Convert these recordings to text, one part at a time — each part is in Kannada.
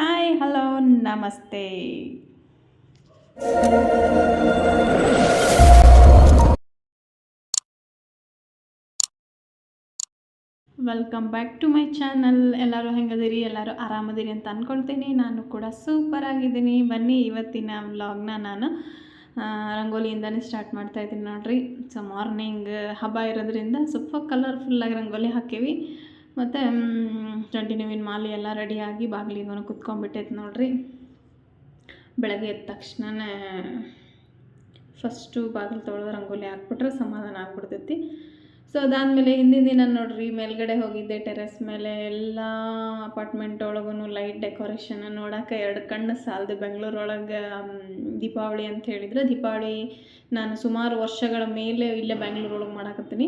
ಹಾಯ್, ಹಲೋ, ನಮಸ್ತೆ. Welcome back to my channel ಎಲ್ಲರೂ ಹೆಂಗದಿರಿ? ಎಲ್ಲರೂ ಆರಾಮದಿರಿ ಅಂತ ಅಂದ್ಕೊಳ್ತೀನಿ ನಾನು ಕೂಡ ಸೂಪರ್ ಆಗಿದ್ದೀನಿ. ಬನ್ನಿ ಇವತ್ತಿನ ವ್ಲಾಗ್ನ ನಾನು ರಂಗೋಲಿಯಿಂದನೇ ಸ್ಟಾರ್ಟ್ ಮಾಡ್ತಾ ಇದ್ದೀನಿ ನೋಡ್ರಿ. ಸೊ ಮಾರ್ನಿಂಗ್ ಹಬ್ಬ ಇರೋದ್ರಿಂದ ಸ್ವಲ್ಪ ಕಲರ್ಫುಲ್ಲಾಗಿ ರಂಗೋಲಿ ಹಾಕೀವಿ. ಮತ್ತು ಕಂಟಿನ್ಯೂವಿನ ಮಾಲೆ ಎಲ್ಲ ರೆಡಿಯಾಗಿ ಬಾಗಿಲಿಗೂ ಕುತ್ಕೊಂಡ್ಬಿಟ್ಟೈತೆ ನೋಡ್ರಿ. ಬೆಳಗ್ಗೆ ಎದ್ದ ತಕ್ಷಣನೇ ಫಸ್ಟು ಬಾಗಿಲು ತೊಳೆದು ರಂಗೋಲಿ ಹಾಕ್ಬಿಟ್ರೆ ಸಮಾಧಾನ ಆಗ್ಬಿಡ್ತೈತಿ. ಸೊ ಅದಾದಮೇಲೆ ಹಿಂದಿನ ದಿನ ನೋಡ್ರಿ, ಮೇಲ್ಗಡೆ ಹೋಗಿದ್ದೆ ಟೆರೆಸ್ ಮೇಲೆ. ಎಲ್ಲ ಅಪಾರ್ಟ್ಮೆಂಟ್ ಒಳಗೂ ಲೈಟ್ ಡೆಕೋರೇಷನ್ ನೋಡೋಕೆ ಎರಡು ಕಣ್ಣು ಸಾಲದು. ಬೆಂಗಳೂರೊಳಗೆ ದೀಪಾವಳಿ ಅಂತ ಹೇಳಿದ್ರೆ, ದೀಪಾವಳಿ ನಾನು ಸುಮಾರು ವರ್ಷಗಳ ಮೇಲೆ ಇಲ್ಲೇ ಬೆಂಗಳೂರೊಳಗೆ ಮಾಡಾಕತ್ತೀನಿ.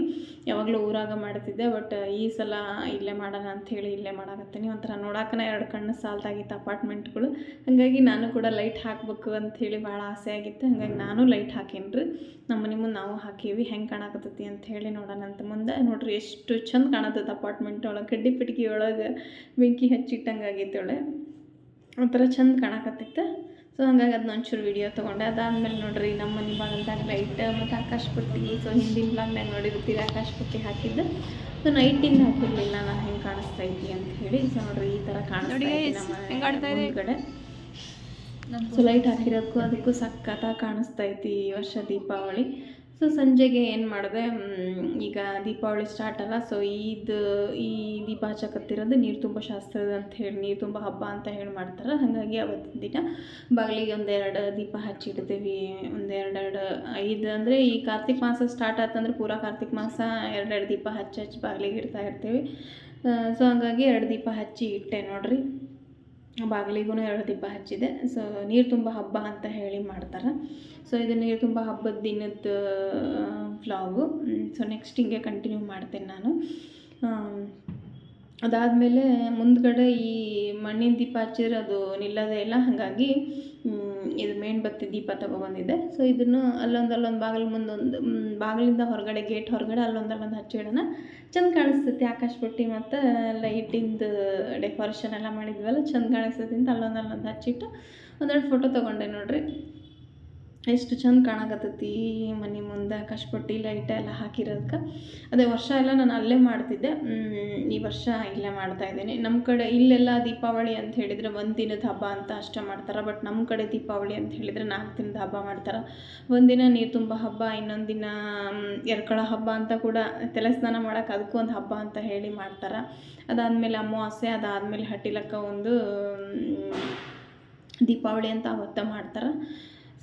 ಯಾವಾಗಲೂ ಊರಾಗ ಮಾಡ್ತಿದ್ದೆ ಬಟ್ ಈ ಸಲ ಇಲ್ಲೇ ಮಾಡೋಣ ಅಂಥೇಳಿ ಇಲ್ಲೇ ಮಾಡಾಕತ್ತೀನಿ. ಒಂಥರ ನೋಡಕ್ಕನ ಎರಡು ಕಣ್ಣು ಸಾಲ್ದಾಗಿತ್ತು ಅಪಾರ್ಟ್ಮೆಂಟ್ಗಳು ಹಾಗಾಗಿ ನಾನು ಕೂಡ ಲೈಟ್ ಹಾಕಬೇಕು ಅಂಥೇಳಿ ಭಾಳ ಆಸೆ ಆಗಿತ್ತು. ಹಾಗಾಗಿ ನಾನು ಲೈಟ್ ಹಾಕೇನ್ರಿ. ನಮ್ಮ ಮನೆ ಮುಂದೆ ನಾವು ಹಾಕೀವಿ. ಹೆಂಗೆ ಕಾಣಕತ್ತೈತಿ ಅಂತ ಹೇಳಿ ನೋಡೋಣ ಅಂತ ಮುಂದೆ ನೋಡ್ರಿ ಎಷ್ಟು ಚಂದ ಕಾಣತ್ತದ ಅಪಾರ್ಟ್ಮೆಂಟ್ ಒಳಗೆ. ಕಡ್ಡಿ ಪಿಟ್ಕಿ ಒಳಗೆ ಬೆಂಕಿ ಹಚ್ಚಿಟ್ಟಂಗೆ ಆಗೈತೆ ಒಂಥರ ಚಂದ ಕಾಣಕತ್ತೈತೆ. ಸೊ ಹಂಗಾಗಿ ಅದನ್ನ ಒಂಚೂರು ವಿಡಿಯೋ ತೊಗೊಂಡೆ. ಅದಾದಮೇಲೆ ನೋಡ್ರಿ ನಮ್ಮ ಮನೆ ಬಾಗಲ್ದಾಗ ಲೈಟ್ ಮತ್ತು ಆಕಾಶ ಪಟ್ಟಿ. ಸೊ ಹಿಂದಿನ ಬ್ಲಾಗ್ನಾಗ ನೋಡಿರ್ತೀರಿ ಆಕಾಶ ಪಟ್ಟಿ ಹಾಕಿದ್ದು. ಸೊ ನೈಟಿಂದ ಹಾಕಿರಲಿಲ್ಲ ನಾನು ಹೆಂಗೆ ಕಾಣಿಸ್ತಾ ಐತಿ ಅಂತ ಹೇಳಿ. ಸೊ ನೋಡ್ರಿ ಈ ಥರ ಕಾಣಿಸ್ತಾ ಮುಂದ್ಗಡೆ. ಸೊ ಲೈಟ್ ಹಾಕಿರೋದಕ್ಕೂ ಅದಕ್ಕೂ ಸಖತ್ತಾಗಿ ಕಾಣಿಸ್ತಾ ಐತಿ ಈ ವರ್ಷ ದೀಪಾವಳಿ. ಸೊ ಸಂಜೆಗೆ ಏನು ಮಾಡಿದೆ ಈಗ ದೀಪಾವಳಿ ಸ್ಟಾರ್ಟ್ ಅಲ್ಲ ಸೊ ಇದು ಈ ದೀಪ ಹಚ್ಚಕತ್ತಿರೋದು ನೀರು ತುಂಬ ಶಾಸ್ತ್ರದ ಅಂತ ಹೇಳಿ, ನೀರು ತುಂಬ ಹಬ್ಬ ಅಂತ ಹೇಳಿ ಮಾಡ್ತಾರೆ, ಹಾಗಾಗಿ ಅವತ್ತಿನ ದಿನ ಬಾಗಿಲಿಗೆ ಒಂದೆರಡು ದೀಪ ಹಚ್ಚಿಡ್ತೀವಿ ಒಂದೆರಡೆರಡು ಐದು ಅಂದರೆ ಈ ಕಾರ್ತಿಕ ಮಾಸ ಸ್ಟಾರ್ಟ್ ಆಯ್ತಂದ್ರೆ ಪೂರಾ ಕಾರ್ತಿಕ ಮಾಸ ಎರಡೆರಡು ದೀಪ ಹಚ್ಚಿ ಹಚ್ಚಿ ಬಾಗಿಲಿಗೆ ಇಡ್ತಾ ಇರ್ತೀವಿ. ಸೊ ಹಾಗಾಗಿ ಎರಡು ದೀಪ ಹಚ್ಚಿ ಇಟ್ಟೆ ನೋಡ್ರಿ. ಬಾಗಿಲಿಗೂ ಎರಡು ದೀಪ ಹಚ್ಚಿದೆ. ಸೊ ನೀರು ತುಂಬ ಹಬ್ಬ ಅಂತ ಹೇಳಿ ಮಾಡ್ತಾರೆ. ಸೊ ಇದು ನೀರು ತುಂಬ ಹಬ್ಬದ ದಿನದ ಫ್ಲಾಗು ಸೊ ನೆಕ್ಸ್ಟ್ ಹಿಂಗೆ ಕಂಟಿನ್ಯೂ ಮಾಡ್ತೇನೆ ನಾನು. ಅದಾದಮೇಲೆ ಮುಂದ್ಗಡೆ ಈ ಮಣ್ಣಿನ ದೀಪ ಹಚ್ಚಿದ್ರೆ ಅದು ನಿಲ್ಲೋದೇ ಇಲ್ಲ. ಹಾಗಾಗಿ ಇದು ಮೇಣ್ಬತ್ತಿ ದೀಪ ತೊಗೊಬಂದಿದ್ದೆ ಸೊ ಇದನ್ನು ಅಲ್ಲೊಂದು ಅಲ್ಲೊಂದು ಬಾಗಿಲು ಮುಂದೊಂದು ಬಾಗಿಲಿಂದ ಹೊರಗಡೆ, ಗೇಟ್ ಹೊರಗಡೆ ಅಲ್ಲೊಂದು ಅಲ್ಲೊಂದು ಹಚ್ಚಿಡೋಣ ಚಂದ ಕಾಣಿಸ್ತೈತಿ ಆಕಾಶ ಪಟ್ಟಿ ಮತ್ತು ಲೈಟಿಂದು ಡೆಕೋರೇಷನ್ ಎಲ್ಲ ಮಾಡಿದ್ವಲ್ಲ, ಚಂದ ಕಾಣಿಸ್ತೈತಿ ಅಂತ ಅಲ್ಲೊಂದು ಹಚ್ಚಿಟ್ಟು ಒಂದೆರಡು ಫೋಟೋ ತೊಗೊಂಡೆ ನೋಡ್ರಿ. ಎಷ್ಟು ಚಂದ ಕಾಣಕತ್ತೈತಿ ಮನೆ ಮುಂದೆ ಪಟ್ಟಿ ಲೈಟ್ ಎಲ್ಲ ಹಾಕಿರೋದಕ್ಕೆ ಅದೇ ವರ್ಷ ಎಲ್ಲ ನಾನು ಅಲ್ಲೇ ಮಾಡ್ತಿದ್ದೆ. ಈ ವರ್ಷ ಇಲ್ಲೇ ಮಾಡ್ತಾ ಇದ್ದೀನಿ. ನಮ್ಮ ಕಡೆ ಇಲ್ಲೆಲ್ಲ ದೀಪಾವಳಿ ಅಂತ ಹೇಳಿದರೆ ಒಂದು ದಿನದ ಹಬ್ಬ ಅಂತ ಅಷ್ಟೇ ಮಾಡ್ತಾರೆ. ಬಟ್ ನಮ್ಮ ಕಡೆ ದೀಪಾವಳಿ ಅಂತ ಹೇಳಿದರೆ ನಾಲ್ಕು ದಿನದ ಹಬ್ಬ ಮಾಡ್ತಾರೆ. ಒಂದಿನ ನೀರು ತುಂಬ ಹಬ್ಬ, ಇನ್ನೊಂದು ದಿನ ಎರ್ಕಳ ಹಬ್ಬ ಅಂತ ಕೂಡ ತಲೆ ಸ್ನಾನ ಮಾಡೋಕೆ ಅದಕ್ಕೂ ಒಂದು ಹಬ್ಬ ಅಂತ ಹೇಳಿ ಮಾಡ್ತಾರೆ. ಅದಾದಮೇಲೆ ಅಮಾವಾಸ್ಯೆ, ಅದಾದಮೇಲೆ ಹಟ್ಟಿಲಕ್ಕ ಒಂದು ದೀಪಾವಳಿ ಅಂತ ಅವತ್ತ ಮಾಡ್ತಾರೆ.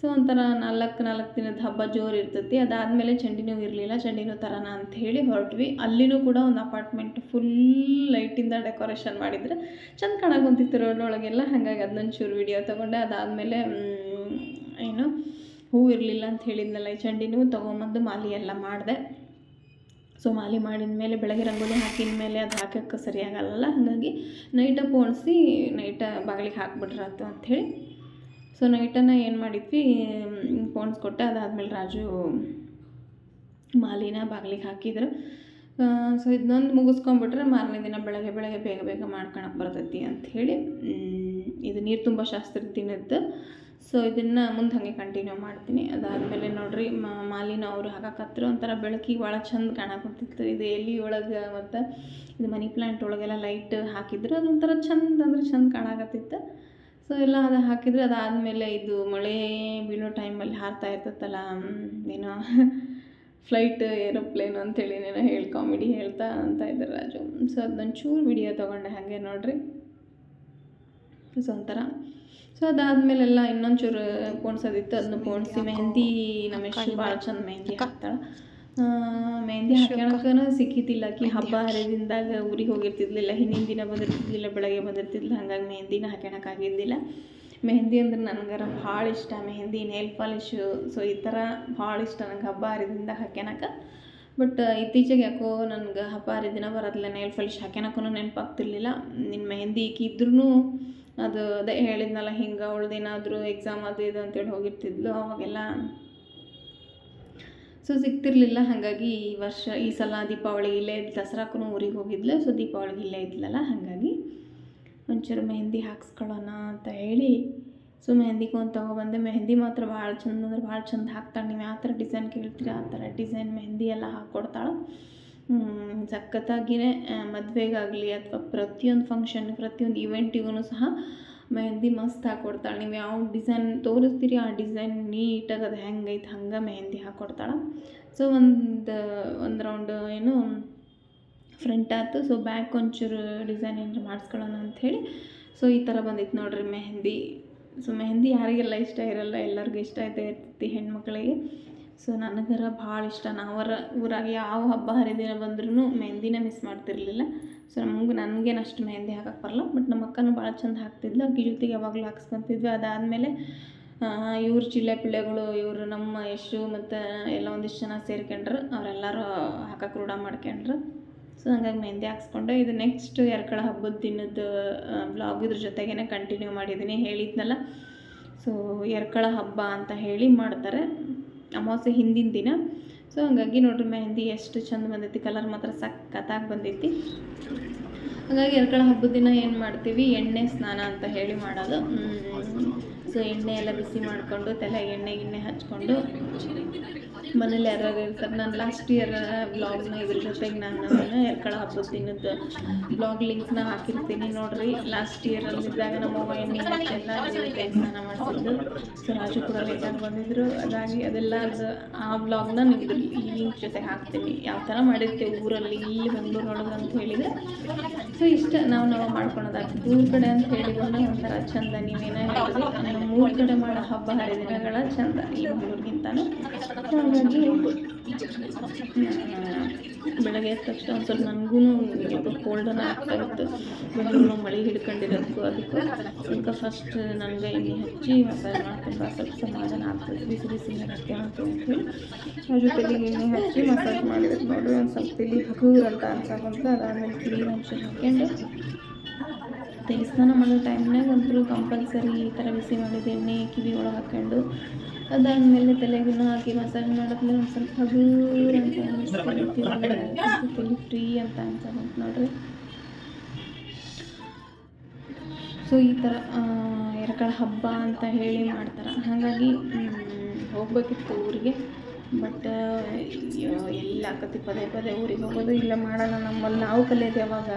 ಸೊ ಒಂಥರ ನಾಲ್ಕು ನಾಲ್ಕು ದಿನದ ಹಬ್ಬ ಜೋರು ಇರ್ತೈತಿ. ಅದಾದಮೇಲೆ ಚಂಡಿನೂ ಇರಲಿಲ್ಲ. ಚಂಡಿನೂ ತರೋಣ ಅಂತ ಹೇಳಿ ಹೊರಟ್ವಿ. ಅಲ್ಲಿನೂ ಕೂಡ ಒಂದು ಅಪಾರ್ಟ್ಮೆಂಟ್ ಫುಲ್ ಲೈಟಿಂದ ಡೆಕೋರೇಷನ್ ಮಾಡಿದ್ರೆ. ಚಂದ ಕಾಣಕೊಂತಿತ್ತು ರೋಡ್ನೊಳಗೆಲ್ಲ ಹಾಗಾಗಿ ಅದನ್ನೊಂದು ಚೂರು ವಿಡಿಯೋ ತೊಗೊಂಡೆ. ಅದಾದಮೇಲೆ ಏನು ಹೂ ಇರಲಿಲ್ಲ ಅಂತ ಹೇಳಿದ್ನಲ್ಲ ಈ ಚಂಡಿನೂ ತೊಗೊಂಬಂದು ಮಾಲಿ ಎಲ್ಲ ಮಾಡಿದೆ. ಸೊ ಮಾಲೆ ಮಾಡಿದ ಮೇಲೆ ಬೆಳಗ್ಗೆ ರಂಗೋಲಿ ಹಾಕಿದ ಮೇಲೆ ಅದು ಹಾಕೋಕ್ಕೆ ಸರಿಯಾಗಲ್ಲ. ಹಾಗಾಗಿ ನೈಟ ಪೋಣಿಸಿ ನೈಟ ಬಾಗಿಲಿಗೆ ಹಾಕ್ಬಿಟ್ರಾತು ಅಂಥೇಳಿ ಸೊ ನೈಟನ್ನು ಏನು ಮಾಡಿದ್ವಿ? ಪೋಣಿಸ್ಕೊಟ್ಟೆ ಅದಾದಮೇಲೆ ರಾಜು ಮಾಲಿನ ಬಾಗಿಲಿಗೆ ಹಾಕಿದ್ರು. ಸೊ ಇದನ್ನೊಂದು ಮುಗಿಸ್ಕೊಂಬಿಟ್ರೆ ಮಾರನೇ ದಿನ ಬೆಳಗ್ಗೆ ಬೆಳಗ್ಗೆ ಬೇಗ ಬೇಗ ಮಾಡ್ಕೊಳಕ್ಕೆ ಬರ್ತೈತಿ ಅಂಥೇಳಿ ಇದು ನೀರು ತುಂಬ ಶಾಸ್ತ್ರದ ದಿನದ್ದು ಸೊ ಇದನ್ನು ಮುಂದೆ ಹಾಗೆ ಕಂಟಿನ್ಯೂ ಮಾಡ್ತೀನಿ. ಅದಾದಮೇಲೆ ನೋಡಿರಿ ಮಾಲಿನ ಅವರು ಹಾಕಕತ್ರು ಒಂಥರ ಬೆಳಕಿಗೆ ಭಾಳ ಚಂದ ಕಾಣಕತ್ತಿತ್ತು ಇದು ಎಲ್ಲಿ ಒಳಗೆ ಮತ್ತು ಇದು ಮನಿ ಪ್ಲ್ಯಾಂಟ್ ಒಳಗೆಲ್ಲ ಲೈಟ್ ಹಾಕಿದ್ರು, ಅದೊಂಥರ ಚಂದ ಅಂದ್ರೆ ಚಂದ ಕಾಣಕತ್ತಿತ್ತು. ಸೊ ಎಲ್ಲ ಅದು ಹಾಕಿದರೆ ಅದಾದಮೇಲೆ ಇದು ಮಳೆ ಬೀಳೋ ಟೈಮಲ್ಲಿ ಹಾರ್ತಾ ಇರ್ತೈತಲ್ಲ ಏನೋ ಫ್ಲೈಟ್ ಏರೋಪ್ಲೇನ್ ಅಂತೇಳಿ ಏನೋ ಹೇಳಿ ಕಾಮಿಡಿ ಹೇಳ್ತಾ ಅಂತ ಇದ್ದಾರೆ ರಾಜು. ಸೊ ಅದೊಂಚೂರು ವಿಡಿಯೋ ತೊಗೊಂಡೆ ಹಾಗೆ ನೋಡಿರಿ. ಸೊ ಒಂಥರ. ಸೊ ಅದಾದಮೇಲೆಲ್ಲ ಇನ್ನೊಂಚೂರು ಪೋಣಿಸೋದಿತ್ತು. ಅದನ್ನ ಪೋಣಿಸಿ ಮೆಹಂದಿ ನಮ್ಮ ಭಾಳ ಚಂದ ಮೆಹಂದಿ ಹಾಕ್ತಾಳೆ. ಮೆಹಂದಿ ಹಾಕೋಣ ಸಿಕ್ಕಿತಿಲ್ಲ ಆಕಿ ಹಬ್ಬ ಹರಿದಿಂದಾಗ ಊರಿಗೆ ಹೋಗಿರ್ತಿದ್ಲಿಲ್ಲ ಹಿಂದಿನ ದಿನ ಬಂದಿರ್ತಿದ್ಲಿಲ್ಲ ಬೆಳಗ್ಗೆ ಬಂದಿರ್ತಿದ್ಲಿಲ್ಲ ಹಾಗಾಗಿ ಮೆಹಂದಿನ ಹಾಕೋಣಕ್ಕಾಗಿದ್ದಿಲ್ಲ ಮೆಹಂದಿ ಅಂದ್ರೆ ನನಗರ ಭಾಳ ಇಷ್ಟ ಮೆಹಂದಿ ನೇಲ್ ಪಾಲಿಶ್ ಸೊ ಈ ಥರ ಭಾಳ ಇಷ್ಟ ನಂಗೆ ಹಬ್ಬ ಹರಿದಿಂದ ಹಾಕ್ಯನಕ. ಬಟ್ ಇತ್ತೀಚೆಗೆ ಯಾಕೋ ನನಗೆ ಹಬ್ಬ ಹರಿದಿನ ಬರೋದಿಲ್ಲ ನೇಲ್ ಪಾಲಿಶ್ ಹಾಕ್ಯಾನಕ್ಕೂ ನೆನಪಾಗ್ತಿರ್ಲಿಲ್ಲ. ನಿನ್ನ ಮೆಹಂದಿ ಇದ್ರೂ ಅದು ಅದೇ ಹೇಳಿದ್ನಲ್ಲ ಹಿಂಗೆ ಅವಳದೇನಾದರೂ ಎಕ್ಸಾಮ್ ಅದು ಇದು ಅಂತೇಳಿ ಹೋಗಿರ್ತಿದ್ಲು ಅವಾಗೆಲ್ಲ ಸೊ ಸಿಗ್ತಿರ್ಲಿಲ್ಲ. ಹಾಗಾಗಿ ಈ ವರ್ಷ, ಈ ಸಲ ದೀಪಾವಳಿ ಇಲ್ಲೇ ದಸರಾಕ್ಕೂ ಊರಿಗೆ ಹೋಗಿದ್ಲು. ಸೊ ದೀಪಾವಳಿಗೆ ಇಲ್ಲೇ ಇದ್ಲಲ್ಲ. ಹಾಗಾಗಿ ಒಂಚೂರು ಮೆಹಂದಿ ಹಾಕ್ಸ್ಕೊಳ್ಳೋಣ ಅಂತ ಹೇಳಿ ಸೊ ಮೆಹಂದಿಗೂ ಒಂದು ತೊಗೊಬಂದೆ ಮೆಹಂದಿ ಮಾತ್ರ ಭಾಳ ಚಂದ ಅಂದ್ರೆ ಭಾಳ ಚಂದ ಹಾಕ್ತಾಳೆ. ನೀವು ಯಾವ ಥರ ಡಿಸೈನ್ ಕೇಳ್ತೀರಿ? ಆ ಥರ ಡಿಸೈನ್ ಮೆಹಂದಿ ಎಲ್ಲ ಹಾಕ್ಕೊಡ್ತಾಳೆ ಸಖತ್ತಾಗಿಯೇ ಮದುವೆಗಾಗಲಿ ಅಥವಾ ಪ್ರತಿಯೊಂದು ಫಂಕ್ಷನ್ ಪ್ರತಿಯೊಂದು ಇವೆಂಟಿಗೂ ಸಹ ಮೆಹಂದಿ ಮಸ್ತ್ ಹಾಕ್ಕೊಡ್ತಾಳೆ ನೀವು ಯಾವ ಡಿಸೈನ್ ತೋರಿಸ್ತೀರಿ, ಆ ಡಿಸೈನ್ ನೀಟಾಗಿ ಅದು ಹೆಂಗೈತೆ, ಹಂಗೆ ಮೆಹಂದಿ ಹಾಕ್ಕೊಡ್ತಾಳೆ ಸೊ ಒಂದು ಒಂದು ರೌಂಡ್ ಏನು ಫ್ರಂಟ್ ಆಯ್ತು. ಸೊ ಬ್ಯಾಕ್ ಒಂಚೂರು ಡಿಸೈನ್ ಏನಾರು ಮಾಡಿಸ್ಕೊಳ್ಳೋಣ ಅಂಥೇಳಿ ಸೊ ಈ ಥರ ಬಂದಿತ್ತು ನೋಡ್ರಿ ಮೆಹಂದಿ ಸೊ ಮೆಹಂದಿ ಯಾರಿಗೆಲ್ಲ ಇಷ್ಟ ಇರಲ್ಲ ಎಲ್ಲರಿಗೂ ಇಷ್ಟ ಐತೆ ಇರ್ತೈತಿ ಹೆಣ್ಮಕ್ಳಿಗೆ. ಸೊ ನನಗರ ಭಾಳ ಇಷ್ಟ. ನಾವರ ಊರಾಗ ಯಾವ ಹಬ್ಬ ಹರಿದಿನ ಬಂದ್ರೂ ಮೆಹಂದಿನ ಮಿಸ್ ಮಾಡ್ತಿರಲಿಲ್ಲ. ಸೊ ನಮಗೂ ನನಗೇನು ಅಷ್ಟು ಮೆಹಂದಿ ಹಾಕಕ್ಕೆ ಬರಲ್ಲ ಬಟ್ ನಮ್ಮ ಅಕ್ಕನೂ ಭಾಳ ಚಂದ ಹಾಕ್ತಿದ್ಲು. ಅಕ್ಕಿ ಜೊತೆಗೆ ಯಾವಾಗಲೂ ಹಾಕ್ಸ್ಕೊತಿದ್ವಿ. ಅದಾದಮೇಲೆ ಇವ್ರ ಜಿಲ್ಲೆ ಪಿಳ್ಳೆಗಳು, ಇವರು ನಮ್ಮ ಯಶು ಮತ್ತು ಎಲ್ಲ ಒಂದಿಷ್ಟು ಜನ ಸೇರ್ಕೊಂಡ್ರು. ಅವರೆಲ್ಲರೂ ಹಾಕಕ್ಕೆ ರೂಢ ಮಾಡ್ಕೊಂಡ್ರು. ಸೊ ಹಂಗಾಗಿ ಮೆಹಂದಿ ಹಾಕ್ಸ್ಕೊಂಡೆ. ಇದು ನೆಕ್ಸ್ಟ್ ಎರ್ಕಳ ಹಬ್ಬದ ದಿನದ ಬ್ಲಾಗ್ ಇದ್ರ ಜೊತೆಗೇ ಕಂಟಿನ್ಯೂ ಮಾಡಿದ್ದೀನಿ ಹೇಳಿದ್ನಲ್ಲ. ಸೊ ಎರ್ಕಳ ಹಬ್ಬ ಅಂತ ಹೇಳಿ ಮಾಡ್ತಾರೆ. ಅಮಾವಾಸ್ಯೆ ಹಿಂದಿನ ದಿನ. ಸೊ ಹಂಗಾಗಿ ನೋಡ್ರಿ ಮೆಹಂದಿ ಎಷ್ಟು ಚಂದ ಬಂದೈತಿ ಕಲರ್ ಮಾತ್ರ ಸಕ್ಕತ್ತಾಗಿ ಬಂದೈತಿ. ಹಾಗಾಗಿ ಎರ್ಕಳ ಹಬ್ಬದ ದಿನ ಏನು ಮಾಡ್ತೀವಿ, ಎಣ್ಣೆ ಸ್ನಾನ ಅಂತ ಹೇಳಿ ಮಾಡೋದು. ಸೊ ಎಣ್ಣೆ ಎಲ್ಲ ಬಿಸಿ ಮಾಡಿಕೊಂಡು ತಲೆಗೆ ಎಣ್ಣೆ ಗಿಣ್ಣೆ ಹಚ್ಕೊಂಡು ಮನೇಲಿ ಯಾರ್ಯಾರು ಇರ್ತಾರೆ ನಾನು ಲಾಸ್ಟ್ ಇಯರ್ ಬ್ಲಾಗ್ನ ಇದ್ರ ಜೊತೆಗೆ ನಾನು ಎರ್ಕಳ ಹಬ್ಬದ ದಿನದ ಬ್ಲಾಗ್ ಲಿಂಕ್ನ ಹಾಕಿರ್ತೀನಿ ನೋಡಿರಿ. ಲಾಸ್ಟ್ ಇಯರ್ ಅಲ್ಲಿದ್ದಾಗ ನಮ್ಮವ್ವ ಎಣ್ಣೆ ಸ್ನಾನ ಮಾಡ್ತಿದ್ದು ಸೊ ರಾಜು ಕೂಡ ಲೇಟಾಗಿ ಬಂದಿದ್ರು. ಅದಾಗಿ ಅದೆಲ್ಲ ಅದು ಆ ಬ್ಲಾಗ್ನ ನಿಮ್ಮದು ಈ ಲಿಂಕ್ ಜೊತೆ ಹಾಕ್ತೀನಿ. ಯಾವ ಥರ ಮಾಡಿರ್ತೀವಿ ಊರಲ್ಲಿ, ಇಲ್ಲಿ ಬೆಂಗಳೂರೊಳಗೆ ಅಂತ ಹೇಳಿದರೆ ಸೊ ಇಷ್ಟ, ನಾವು ನಾವು ಮಾಡ್ಕೊಳೋದಾಗ್ತದೆ ಊರ ಕಡೆ ಅಂತ ಹೇಳಿದ್ರೆ ಒಂಥರ ಚಂದ, ನೀವೇನೋ ಹೇಳಿದ್ರಿ. ನಮ್ಮ ಊರ ಕಡೆ ಮಾಡೋ ಹಬ್ಬ, ಹರಿದಿನಗಳ ಚಂದ, ಈ ಬೆಂಗಳೂರಿಗಿಂತನೂ ಹಾಗಾಗಿ ಬೆಳಗ್ಗೆ ಎದ್ದ ತಕ್ಷಣ ಒಂದು ಸ್ವಲ್ಪ ನನಗೂ ಸ್ವಲ್ಪ ಕೋಲ್ಡನ ಆಗ್ತಾ ಇತ್ತು. ಬೆಂಗಳೂರು ಮಳೆ ಹಿಡ್ಕೊಂಡಿರೋದಕ್ಕೂ ಅದಕ್ಕೂ ಅದಕ್ಕೆ ಫಸ್ಟ್ ನನಗೆ ಇಲ್ಲಿ ಹಚ್ಚಿ ಮಸಾಜ್ ಮಾಡ್ಕೊಂಡು ಸ್ವಲ್ಪ ಸಮಾಧಾನ ಆಗ್ತದೆ. ಬಿಸಿ ಬಿಸಿ ಮಾಡೋಕ್ಕೆ ಅಂತ ಹೇಳಿ. ಅದ್ರ ಜೊತೆಗೆ ಎಣ್ಣೆ ಹಚ್ಚಿ ಮಸಾಜ್ ಮಾಡಿರೋದು ನೋಡಿ ಒಂದು ಸ್ವಲ್ಪ ತಲೆ ಹಗುರ್ ಅಂತ ಅನ್ಸಕ್ಕಂತ ಅದಾದಮೇಲೆ ಕಿವಿ ಅಂಶ ಹಾಕ್ಕೊಂಡು ದೇವಸ್ಥಾನ ಮಾಡೋ ಟೈಮ್ನಾಗ ಅಂತೂ ಕಂಪಲ್ಸರಿ ಈ ಥರ ಬಿಸಿ ಮಾಡಿದ ಎಣ್ಣೆ ಕಿವಿ ಒಳಗೆ ಹಾಕ್ಕೊಂಡು ಅದಾದಮೇಲೆ ತಲೆಗೂ ಹಾಕಿ ಮಸಾಜ್ ಮಾಡಿದ್ಮೇಲೆ ಒಂದು ಸ್ವಲ್ಪ ಹಗೂರ್ ಅಂತ ಫ್ರೀ ಅಂತ ಅನ್ಸಕಂತ ನೋಡ್ರಿ. ಸೊ ಈ ಥರ ಎರಕಳ ಹಬ್ಬ ಅಂತ ಹೇಳಿ ಮಾಡ್ತಾರೆ. ಹಾಗಾಗಿ ಹೋಗ್ಬೇಕಿತ್ತು ಊರಿಗೆ. ಬಟ್ ಎಲ್ಲ ಆಕತಿ ಪದೇ ಪದೇ ಊರಿಗೆ ಹೋಗೋದು ಇಲ್ಲ ಮಾಡೋಣ ನಮ್ಮಲ್ಲಿ. ನಾವು ಕಲಿಯೋದು ಯಾವಾಗ?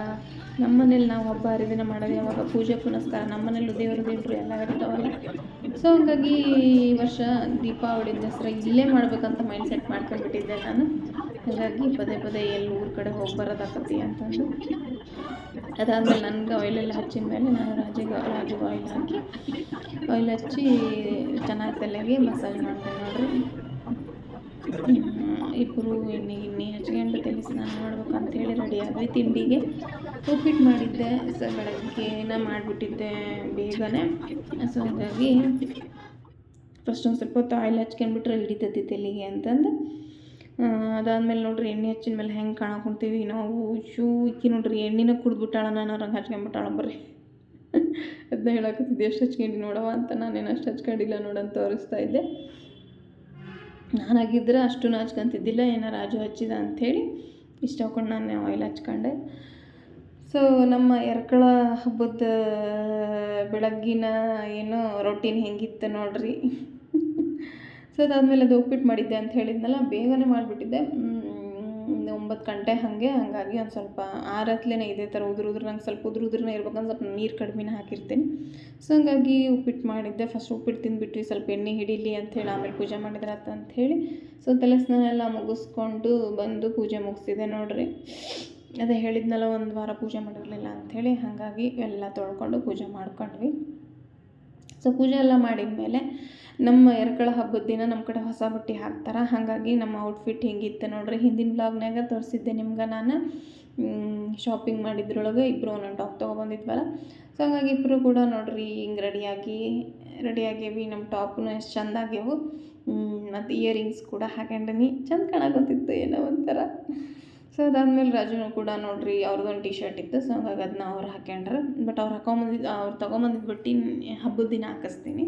ನಮ್ಮ ಮನೇಲಿ ನಾವು ಹಬ್ಬ ಹರಿದಿನ ಮಾಡೋದು ಯಾವಾಗ? ಪೂಜೆ, ಪುನಸ್ಕಾರ ನಮ್ಮ ಮನೇಲೂ ದೇವರು ದೇವರು ಎಲ್ಲ ಇರ್ತಾವಲ್ಲ. ಸೊ ಹಂಗಾಗಿ ಈ ವರ್ಷ ದೀಪಾವಳಿ, ದಸರಾ ಇಲ್ಲೇ ಮಾಡ್ಬೇಕಂತ ಮೈಂಡ್ ಸೆಟ್ ಮಾಡ್ಕೊಂಡ್ಬಿಟ್ಟಿದ್ದೆ ನಾನು. ಹಾಗಾಗಿ ಪದೇ ಪದೇ ಎಲ್ಲಿ ಊರ ಕಡೆ ಹೋಗಿ ಬರೋದಾಕತಿ ಅಂತಂದು. ಅದಾದಮೇಲೆ ನನಗೆ ಆಯಿಲೆಲ್ಲ ಹಚ್ಚಿದ ಮೇಲೆ ನಾನು ರಾಜಿಗೆ ರಾಜಿಗೆ ಆಯಿಲ್ ಹಾಕಿ ಆಯಿಲ್ ಹಚ್ಚಿ ಚೆನ್ನಾಗಿ ತಲೆಗೆ ಮಸಾಜ್ ಮಾಡ್ತೇನೆ ನೋಡ್ರಿ. ಇಬ್ಬರು ಎಣ್ಣೆ ಗಿಣ್ಣೆ ಹಚ್ಕೊಂಡು ತಲೆ ಸ್ನಾನ ರೆಡಿ ಆದ್ವಿ. ತಿಂಡಿಗೆ ಉಪ್ಪಿಟ್ಟು ಮಾಡಿದ್ದೆ. ಸೊ ಬೆಳಗ್ಗೆನ ಮಾಡಿಬಿಟ್ಟಿದ್ದೆ ಬೇಗನೆ. ಸೊ ಹಾಗಾಗಿ ಫಸ್ಟ್ ಒಂದು ಸ್ವಲ್ಪ ಹೊತ್ತು ಆಯಿಲ್ ಹಚ್ಕೊಂಡ್ಬಿಟ್ರೆ ಹಿಡಿತೈತಿ ತಲೆಗೆ ಅಂತಂದು. ಅದಾದ್ಮೇಲೆ ನೋಡ್ರಿ ಎಣ್ಣೆ ಹಚ್ಚಿದ ಮೇಲೆ ಹೆಂಗೆ ಕಾಣಕೊಂತೀವಿ ನಾವು. ಶೂ ಇಕ್ಕಿ ನೋಡ್ರಿ ಎಣ್ಣೆನ ಕುಡ್ಬಿಟ್ಟಾಳ ನಾನು ಹಂಗೆ ಹಚ್ಕೊಂಡ್ಬಿಟ್ಟಾಳ ಬರ್ರಿ. ಅದನ್ನ ಹೇಳಕತ್ತಿದ್ದೆ, ಎಷ್ಟು ಹಚ್ಕೊಂಡು ನೋಡವ ಅಂತ. ನಾನೇನು ಅಷ್ಟು ಹಚ್ಕೊಂಡಿಲ್ಲ ನೋಡಂತ ತೋರಿಸ್ತಾ ಇದ್ದೆ. ನಾನಾಗಿದ್ದರೆ ಅಷ್ಟು ಹಚ್ಕೊಂತಿದ್ದಿಲ್ಲ ಏನೋ ರಾಜು ಹಚ್ಚಿದ ಅಂಥೇಳಿ ಇಷ್ಟ ಹಾಕೊಂಡು ನಾನು ಆಯಿಲ್ ಹಚ್ಕೊಂಡೆ. ಸೊ ನಮ್ಮ ಎರ್ಕಳ ಹಬ್ಬದ ಬೆಳಗ್ಗಿನ ಏನು ರೊಟೀನ್ ಹೆಂಗಿತ್ತು ನೋಡ್ರಿ. ಸೊ ಅದಾದಮೇಲೆ ಅದು ಉಪ್ಪಿಟ್ಟು ಮಾಡಿದ್ದೆ ಅಂತ ಹೇಳಿದ್ನಲ್ಲ, ಬೇಗನೆ ಮಾಡಿಬಿಟ್ಟಿದ್ದೆ. ಒಂಬತ್ತು ಗಂಟೆ ಹಾಗೆ, ಹಾಗಾಗಿ ಒಂದು ಸ್ವಲ್ಪ ಆರತ್ಲೇ ಇದೇ ಥರ ಉದುರು ಉದುರು, ನಂಗೆ ಸ್ವಲ್ಪ ಉದುರು ಉದುರನೇ ಇರ್ಬೇಕಂದ್ರೆ ಸ್ವಲ್ಪ ನೀರು ಕಡಿಮೆನೇ ಹಾಕಿರ್ತೀನಿ. ಸೊ ಹಂಗಾಗಿ ಉಪ್ಪಿಟ್ಟು ಮಾಡಿದ್ದೆ. ಫಸ್ಟ್ ಉಪ್ಪಿಟ್ಟು ತಿಂದುಬಿಟ್ವಿ. ಸ್ವಲ್ಪ ಎಣ್ಣೆ ಹಿಡೀಲಿ ಅಂಥೇಳಿ ಆಮೇಲೆ ಪೂಜೆ ಮಾಡಿದ್ರಾತ ಅಂಥೇಳಿ ಸೊ ತಲೆ ಸ್ನಾನ ಎಲ್ಲ ಮುಗಿಸ್ಕೊಂಡು ಬಂದು ಪೂಜೆ ಮುಗಿಸಿದೆ ನೋಡಿರಿ. ಅದೇ ಹೇಳಿದ್ನಲ್ಲ, ಒಂದು ವಾರ ಪೂಜೆ ಮಾಡಿರಲಿಲ್ಲ ಅಂಥೇಳಿ ಹಾಗಾಗಿ ಎಲ್ಲ ತೊಳ್ಕೊಂಡು ಪೂಜೆ ಮಾಡ್ಕೊಂಡ್ವಿ. ಸೊ ಪೂಜೆ ಎಲ್ಲ ಮಾಡಿದ ಮೇಲೆ ನಮ್ಮ ಎರಕಳ ಹಬ್ಬದ ದಿನ ನಮ್ಮ ಕಡೆ ಹೊಸ ಬಟ್ಟೆ ಹಾಕ್ತಾರೆ. ಹಾಗಾಗಿ ನಮ್ಮ ಔಟ್ಫಿಟ್ ಹಿಂಗಿತ್ತು ನೋಡ್ರಿ. ಹಿಂದಿನ ಬ್ಲಾಗ್ನಾಗ ತೋರಿಸಿದ್ದೆ ನಿಮ್ಗೆ ನಾನು. ಶಾಪಿಂಗ್ ಮಾಡಿದ್ರೊಳಗೆ ಇಬ್ಬರು ಒಂದೊಂದು ಟಾಪ್ ತೊಗೊಬಂದಿದ್ವಲ್ಲ. ಸೊ ಹಾಗಾಗಿ ಇಬ್ಬರು ಕೂಡ ನೋಡ್ರಿ ಹಿಂಗೆ ರೆಡಿಯಾಗಿ ರೆಡಿಯಾಗೇವಿ ನಮ್ಮ ಟಾಪ್ನು ಎಷ್ಟು ಚಂದ ಆಗ್ಯವು. ಮತ್ತು ಇಯರಿಂಗ್ಸ್ ಕೂಡ ಹಾಕೊಂಡೀನಿ ಚಂದ ಕಾಣಕತ್ತಿತ್ತು ಏನೋ ಒಂಥರ. ಸೊ ಅದಾದಮೇಲೆ ರಾಜುನು ಕೂಡ ನೋಡ್ರಿ ಅವ್ರದ್ದೊಂದು ಟಿ ಶರ್ಟ್ ಇತ್ತು. ಸೊ ಹಾಗಾಗಿ ಅದನ್ನ ಅವ್ರು ಹಾಕ್ಯಂಡ್ರೆ. ಬಟ್ ಅವ್ರು ಹಾಕೊಂಬಂದಿದ್ದು ಅವ್ರು ತೊಗೊಂಬಂದಿದ್ದು ಬಟ್ಟೆ ಹಬ್ಬದ ದಿನ ಹಾಕಿಸ್ತೀನಿ.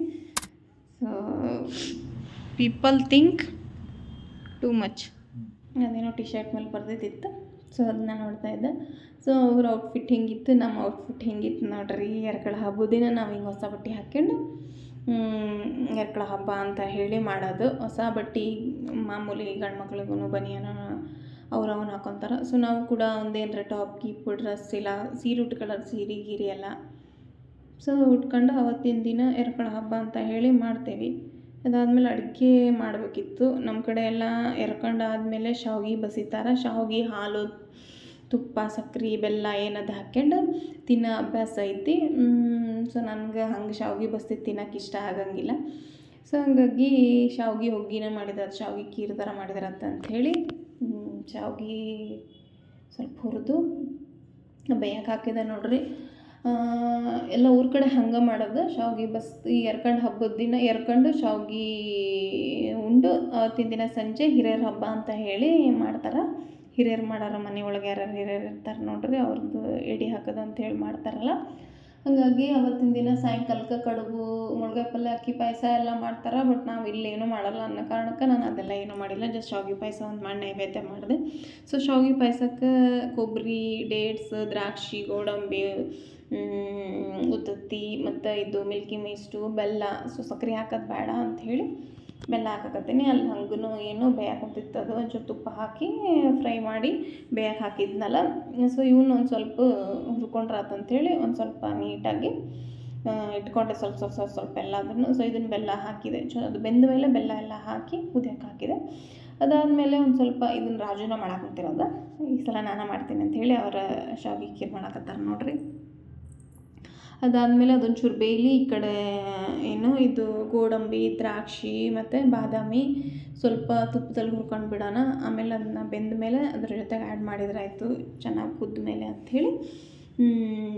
So people think too much ಅದೇನೋ ಟಿ ಶರ್ಟ್ ಮೇಲೆ ಬರ್ದಿದ್ದಿತ್ತು. ಸೊ ಅದನ್ನ ನೋಡ್ತಾ ಇದ್ದೆ. ಸೊ ಅವ್ರ ಔಟ್ಫಿಟ್ ಹಿಂಗಿತ್ತು? ನಮ್ಮ ಔಟ್ಫಿಟ್ ಹಿಂಗಿತ್ತು ನೋಡ್ರಿ. ಎರ್ಕಳ ಹಬ್ಬದ ದಿನ ನಾವು ಹಿಂಗೆ ಹೊಸ ಬಟ್ಟೆ ಹಾಕ್ಕೊಂಡು ಎರ್ಕಳ ಹಬ್ಬ ಅಂತ ಹೇಳಿ ಮಾಡೋದು. ಹೊಸ ಬಟ್ಟೆ, ಮಾಮೂಲಿ ಗಂಡು ಮಕ್ಳಿಗೂ ಬನಿಯನ ಅವ್ರು ಅವನು ಹಾಕೊತಾರೆ. ಸೊ ನಾವು ಕೂಡ ಒಂದೇನರ ಟಾಪ್ ಕೀಪ್ ಡ್ರೆಸ್ ಇಲ್ಲ ಸೀರೆ ಉಟ್ಕೊಳ್ಳೋದು ಸೀರೆ, ಗೀರೆ ಎಲ್ಲ ಸೊ ಉಟ್ಕೊಂಡು ಅವತ್ತಿನ ದಿನ ಎರ್ಕಳ ಹಬ್ಬ ಅಂತ ಹೇಳಿ ಮಾಡ್ತೇವೆ. ಅದಾದಮೇಲೆ ಅಡುಗೆ ಮಾಡಬೇಕಿತ್ತು. ನಮ್ಮ ಕಡೆ ಎಲ್ಲ ಎರ್ಕೊಂಡಾದಮೇಲೆ ಶಾವ್ಗೆ ಬಸಿತಾರೆ ಶಾವ್ಗೆ, ಹಾಲು, ತುಪ್ಪ, ಸಕ್ರೆ ಬೆಲ್ಲ ಏನದು ಹಾಕ್ಕೊಂಡು ತಿನ್ನೋ ಅಭ್ಯಾಸ ಐತಿ. ಸೊ ನನಗೆ ಹಂಗೆ ಶಾವ್ಗೆ ಬಸ್ತಿ ತಿನ್ನೋಕೆ ಇಷ್ಟ ಆಗಂಗಿಲ್ಲ. ಸೊ ಹಂಗಾಗಿ ಶಾವ್ಗೆ ಹೊಗ್ಗಿನ ಮಾಡಿದಾರೆ, ಶಾವ್ಗೆ ಖೀರ್ ಥರ ಮಾಡಿದಾರೆ ಅಂತ ಹೇಳಿ ಶಾವ್ಗೆ ಸ್ವಲ್ಪ ಹುರಿದು ಬೇಯಕ್ಕೆ ಹಾಕಿದೆ ನೋಡ್ರಿ. ಎಲ್ಲ ಊರ ಕಡೆ ಹಂಗೆ ಮಾಡೋದು. ಶಾವ್ಗೆ ಈ ಎರ್ಕಂಡು ಹಬ್ಬದ ದಿನ ಎರ್ಕೊಂಡು ಶಾವ್ಗೆ ಉಂಡು, ಅವತ್ತಿನ ದಿನ ಸಂಜೆ ಹಿರಿಯರ ಹಬ್ಬ ಅಂತ ಹೇಳಿ ಮಾಡ್ತಾರೆ. ಹಿರಿಯರು ಮಾಡಾರ ಮನೆ ಒಳಗೆ ಯಾರ್ಯಾರು ಹಿರಿಯರು ಇರ್ತಾರೆ ನೋಡ್ರಿ ಅವ್ರದ್ದು ಎಡಿ ಹಾಕೋದು ಅಂತ ಹೇಳಿ ಮಾಡ್ತಾರಲ್ಲ. ಹಾಗಾಗಿ ಅವತ್ತಿನ ದಿನ ಸಾಯಂಕಾಲಕ್ಕೆ ಕಡುಬು, ಮುಳ್ಗಾಯಿ ಪಲ್ಯ, ಅಕ್ಕಿ ಪಾಯಸ ಎಲ್ಲ ಮಾಡ್ತಾರೆ. ಬಟ್ ನಾವು ಇಲ್ಲೇನು ಮಾಡಲ್ಲ ಅನ್ನೋ ಕಾರಣಕ್ಕೆ ನಾನು ಅದೆಲ್ಲ ಏನೂ ಮಾಡಿಲ್ಲ. ಜಸ್ಟ್ ಶಾವಿಗೆ ಪಾಯಸ ಒಂದು ಮಾಡಿ ನೈವೇದ್ಯ ಮಾಡಿದೆ. ಸೊ ಶಾವಿಗೆ ಪಾಯಸಕ್ಕೆ ಕೊಬ್ಬರಿ ಡೇಟ್ಸ್, ದ್ರಾಕ್ಷಿ, ಗೋಡಂಬಿ ಉತ್ತತ್ತಿ ಮತ್ತು ಇದು ಮಿಲ್ಕಿ ಮಿಸ್ಟು ಬೆಲ್ಲ. ಸೊ ಸಕ್ಕರೆ ಹಾಕೋದು ಬೇಡ ಅಂಥೇಳಿ ಬೆಲ್ಲ ಹಾಕಕತ್ತೀನಿ. ಅಲ್ಲಿ ಹಂಗೂ ಏನು ಬೇಯಕ್ಕೆ ಅದು ಒಂಚೂರು ತುಪ್ಪ ಹಾಕಿ ಫ್ರೈ ಮಾಡಿ ಬೇಯಕ್ಕೆ ಹಾಕಿದ್ನಲ್ಲ. ಸೊ ಇವನು ಒಂದು ಸ್ವಲ್ಪ ಹುರ್ಕೊಂಡ್ರೆ ಆತಂಥೇಳಿ ಒಂದು ಸ್ವಲ್ಪ ನೀಟಾಗಿ ಇಟ್ಕೊಂಡೆ. ಸ್ವಲ್ಪ ಸ್ವಲ್ಪ ಸ್ವಲ್ಪ ಸ್ವಲ್ಪ ಎಲ್ಲ ಅದನ್ನು ಸೊ ಇದನ್ನು ಬೆಲ್ಲ ಹಾಕಿದೆ. ಚೊ, ಅದು ಬೆಂದ ಮೇಲೆ ಬೆಲ್ಲ ಎಲ್ಲ ಹಾಕಿ ಕುದಿಯಕ್ಕೆ ಹಾಕಿದೆ. ಅದಾದಮೇಲೆ ಒಂದು ಸ್ವಲ್ಪ ಇದನ್ನು ರಾಜುನ ಮಾಡಾಕಂತಿರೋದು ಈ ಸಲ ನಾನು ಮಾಡ್ತೀನಿ ಅಂಥೇಳಿ ಅವರ ಶಾವಿಗೆ ಖೀರ್ ಮಾಡಾಕತ್ತಾರೆ ನೋಡಿರಿ. ಅದಾದಮೇಲೆ ಅದೊಂಚೂರು ಬೇಯಲಿ ಈ ಕಡೆ ಏನು ಇದು ಗೋಡಂಬಿ, ದ್ರಾಕ್ಷಿ ಮತ್ತು ಬಾದಾಮಿ ಸ್ವಲ್ಪ ತುಪ್ಪದಲ್ಲಿ ಹುರ್ಕೊಂಡು ಬಿಡೋಣ. ಆಮೇಲೆ ಅದನ್ನ ಬೆಂದ ಮೇಲೆ ಅದ್ರ ಜೊತೆಗೆ ಆ್ಯಡ್ ಮಾಡಿದ್ರೆ ಆಯಿತು ಚೆನ್ನಾಗಿ ಕುದ್ದ ಮೇಲೆ ಅಂಥೇಳಿ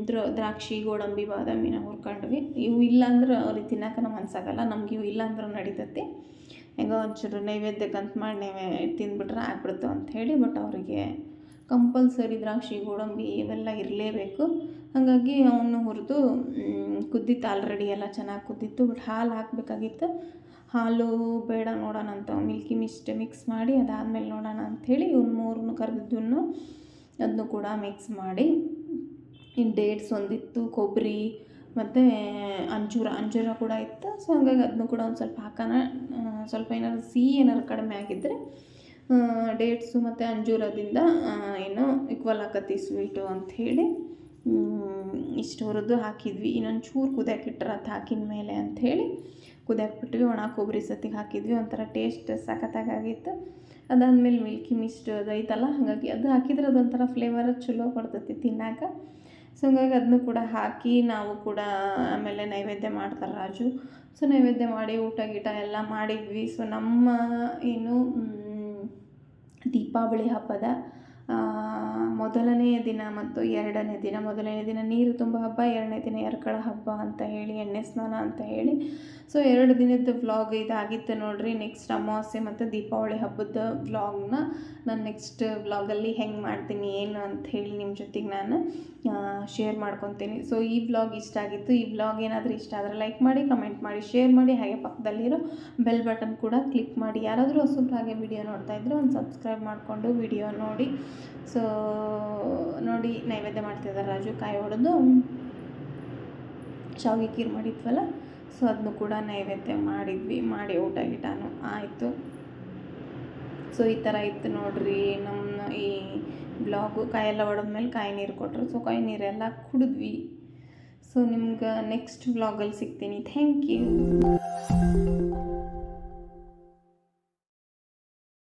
ದ್ರ, ದ್ರಾಕ್ಷಿ, ಗೋಡಂಬಿ, ಬಾದಾಮಿನ ಹುರ್ಕೊಂಡ್ವಿ. ಇವು ಇಲ್ಲಾಂದ್ರೆ ಅವ್ರಿಗೆ ತಿನ್ನೋಕೆ ನಮ್ಮ ಮನ್ಸಾಗಲ್ಲ, ನಮ್ಗೆ ಇವು ಇಲ್ಲ ಅಂದ್ರೆ ನಡೀತೈತಿ. ಹೆಂಗೋ ಒಂಚೂರು ನೈವೇದ್ಯಕ್ಕಂತ ಮಾಡಿ ನೀವೇ ತಿಂದ್ಬಿಟ್ರೆ ಆಗ್ಬಿಡ್ತು ಅಂಥೇಳಿ ಬಟ್ ಅವರಿಗೆ ಕಂಪಲ್ಸರಿ ದ್ರಾಕ್ಷಿ, ಗೋಡಂಬಿ ಇವೆಲ್ಲ ಇರಲೇಬೇಕು. ಹಾಗಾಗಿ ಅವನು ಹುರಿದು ಕುದ್ದಿತ್ತು ಆಲ್ರೆಡಿ ಎಲ್ಲ ಚೆನ್ನಾಗಿ ಕುದ್ದಿತ್ತು ಬಟ್ ಹಾಲು ಹಾಕಬೇಕಾಗಿತ್ತು. ಹಾಲು ಬೇಡ ನೋಡೋಣ ಅಂತ ಮಿಲ್ಕಿ ಮಿಸ್ಟ್ ಮಿಕ್ಸ್ ಮಾಡಿ ಅದಾದಮೇಲೆ ನೋಡೋಣ ಅಂಥೇಳಿ ಇವ್ನು ಮೂರನ್ನು ಕರೆದಿದ್ದನ್ನು ಅದನ್ನು ಕೂಡ ಮಿಕ್ಸ್ ಮಾಡಿ. ಇನ್ನು ಡೇಟ್ಸ್ ಒಂದಿತ್ತು, ಕೊಬ್ಬರಿ, ಮತ್ತು ಅಂಜೂರ ಅಂಜೂರ ಕೂಡ ಇತ್ತು. ಸೊ ಹಂಗಾಗಿ ಅದನ್ನು ಕೂಡ ಒಂದು ಸ್ವಲ್ಪ ಹಾಕೋಣ ಸ್ವಲ್ಪ ಏನಾದ್ರು ಸಿಹಿ ಏನಾದ್ರು ಕಡಿಮೆ ಆಗಿದ್ದರೆ ಡೇಟ್ಸು ಮತ್ತು ಅಂಜೂರದಿಂದ ಏನು ಈಕ್ವಲ್ ಆಕತಿ ಸ್ವೀಟು ಅಂಥೇಳಿ. ಇಷ್ಟು ಹುರಿದು ಹಾಕಿದ್ವಿ. ಇನ್ನೊಂದು ಚೂರು ಕುದಿಯಕ್ಕೆ ಇಟ್ಟರೆ ಅದು ಹಾಕಿದ ಮೇಲೆ ಅಂಥೇಳಿ ಕುದಿಯಕ್ಕೆ ಬಿಟ್ವಿ. ಒಣ ಕೊಬ್ಬರಿ ಸತಿಗೆ ಹಾಕಿದ್ವಿ. ಒಂಥರ ಟೇಸ್ಟ್ ಸಖತ್ತಾಗಿತ್ತು ಅದಾದ್ಮೇಲೆ ಮಿಲ್ಕಿ ಮಿಸ್ಟ್ ಅದು ಐತಲ್ಲ, ಹಾಗಾಗಿ ಅದು ಹಾಕಿದ್ರೆ ಅದೊಂಥರ ಫ್ಲೇವರ್ ಚಲೋ ಕೊಡ್ತೈತಿ ತಿನ್ನಾಕ. ಸೊ ಹಂಗಾಗಿ ಅದನ್ನು ಕೂಡ ಹಾಕಿ ನಾವು ಕೂಡ ಆಮೇಲೆ ನೈವೇದ್ಯ ಮಾಡ್ತಾರೆ ರಾಜು. ಸೊ ನೈವೇದ್ಯ ಮಾಡಿ ಊಟ ಗೀಟ ಎಲ್ಲ ಮಾಡಿದ್ವಿ. ಸೊ ನಮ್ಮ ಏನು ದೀಪಾವಳಿ ಹಬ್ಬದ ಮೊದಲನೆಯ ದಿನ ಮತ್ತು ಎರಡನೇ ದಿನ. ಮೊದಲನೇ ದಿನ ನೀರು ತುಂಬ ಹಬ್ಬ, ಎರಡನೇ ದಿನ ಎರ್ಕಳ ಹಬ್ಬ ಅಂತ ಹೇಳಿ, ಎಣ್ಣೆ ಸ್ನಾನ ಅಂತ ಹೇಳಿ. ಸೊ ಎರಡು ದಿನದ ವ್ಲಾಗ್ ಇದಾಗಿತ್ತು ನೋಡಿರಿ. ನೆಕ್ಸ್ಟ್ ಅಮಾವಾಸ್ಯೆ ಮತ್ತು ದೀಪಾವಳಿ ಹಬ್ಬದ ವ್ಲಾಗ್ನ ನಾನು ನೆಕ್ಸ್ಟ್ ವ್ಲಾಗಲ್ಲಿ ಹೆಂಗೆ ಮಾಡ್ತೀನಿ, ಏನು ಅಂತ ಹೇಳಿ ನಿಮ್ಮ ಜೊತೆಗೆ ನಾನು ಶೇರ್ ಮಾಡ್ಕೊತೀನಿ. ಸೊ ಈ ವ್ಲಾಗ್ ಇಷ್ಟ ಆಗಿತ್ತು. ಈ ವ್ಲಾಗ್ ಏನಾದರೂ ಇಷ್ಟ ಆದರೆ ಲೈಕ್ ಮಾಡಿ ಕಮೆಂಟ್ ಮಾಡಿ ಶೇರ್ ಮಾಡಿ. ಹಾಗೆ ಪಕ್ಕದಲ್ಲಿರೋ ಬೆಲ್ ಬಟನ್ ಕೂಡ ಕ್ಲಿಕ್ ಮಾಡಿ. ಯಾರಾದರೂ ಹಾಗೆ ವಿಡಿಯೋ ನೋಡ್ತಾ ಇದ್ದರೆ ಒಂದು ಸಬ್ಸ್ಕ್ರೈಬ್ ಮಾಡಿಕೊಂಡು ವಿಡಿಯೋ ನೋಡಿ. ಸೊ ನೋಡಿ ನೈವೇದ್ಯ ಮಾಡ್ತಿದ್ದಾರೆ ರಾಜು, ಕಾಯಿ ಹೊಡೆದು ಶಾವಿಗೆ ಖೀರ್ ಮಾಡಿದ್ವಲ್ಲ, ಸೊ ಅದನ್ನು ಕೂಡ ನೈವೇದ್ಯ ಮಾಡಿದ್ವಿ, ಮಾಡಿ ಊಟ ಗೀಟನೂ ಆಯಿತು. ಸೊ ಈ ಥರ ಇತ್ತು ನೋಡ್ರಿ ನಮ್ಮ ಈ ಬ್ಲಾಗು. ಕಾಯೆಲ್ಲ ಮೇಲೆ ಕಾಯಿ ನೀರು ಕೊಟ್ಟರು ಸೊ ಕಾಯಿ ನೀರೆಲ್ಲ ಕುಡಿದ್ವಿ. ಸೊ ನಿಮ್ಗೆ ನೆಕ್ಸ್ಟ್ ಬ್ಲಾಗಲ್ಲಿ ಸಿಗ್ತೀನಿ. Thank you